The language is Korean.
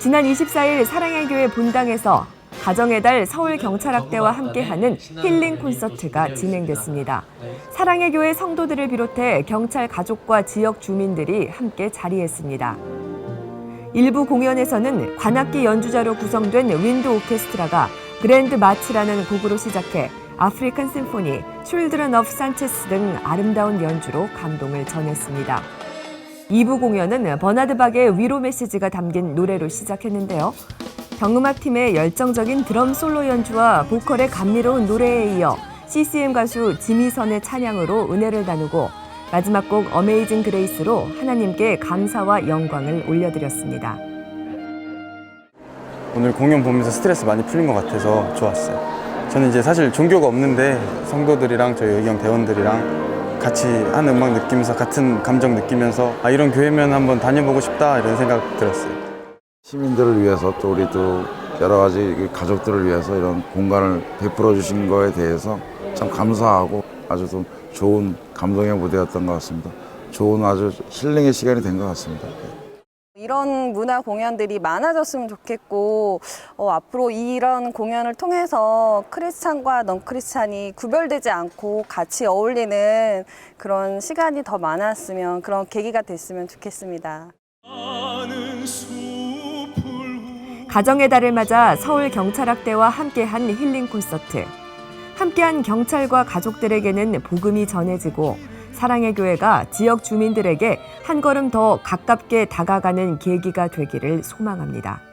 지난 24일 사랑의 교회 본당에서 가정의 달 서울경찰학대와 함께하는 힐링 콘서트가 진행됐습니다. 사랑의 교회 성도들을 비롯해 경찰 가족과 지역 주민들이 함께 자리했습니다. 일부 공연에서는 관악기 연주자로 구성된 윈드 오케스트라가 그랜드 마치라는 곡으로 시작해 아프리칸 심포니, 출드런 오브 산체스 등 아름다운 연주로 감동을 전했습니다. 2부 공연은 버나드 박의 위로 메시지가 담긴 노래로 시작했는데요. 경음악 팀의 열정적인 드럼 솔로 연주와 보컬의 감미로운 노래에 이어 CCM 가수 지미선의 찬양으로 은혜를 나누고 마지막 곡 어메이징 그레이스로 하나님께 감사와 영광을 올려드렸습니다. 오늘 공연 보면서 스트레스 많이 풀린 것 같아서 좋았어요. 저는 이제 사실 종교가 없는데 성도들이랑 저희 의경 대원들이랑 같이 한 음악 느끼면서 같은 감정 느끼면서 아 이런 교회면 한번 다녀보고 싶다 이런 생각 들었어요. 시민들을 위해서 또 우리 또 여러 가지 가족들을 위해서 이런 공간을 베풀어 주신 거에 대해서 참 감사하고 아주 좀 좋은 감동의 무대였던 것 같습니다. 좋은 아주 힐링의 시간이 된 것 같습니다. 이런 문화 공연들이 많아졌으면 좋겠고 어, 앞으로 이런 공연을 통해서 크리스찬과 넌 크리스찬이 구별되지 않고 같이 어울리는 그런 시간이 더 많았으면 그런 계기가 됐으면 좋겠습니다. 가정의 달을 맞아 서울 경찰학대와 함께한 힐링 콘서트. 함께한 경찰과 가족들에게는 복음이 전해지고 사랑의 교회가 지역 주민들에게 한 걸음 더 가깝게 다가가는 계기가 되기를 소망합니다.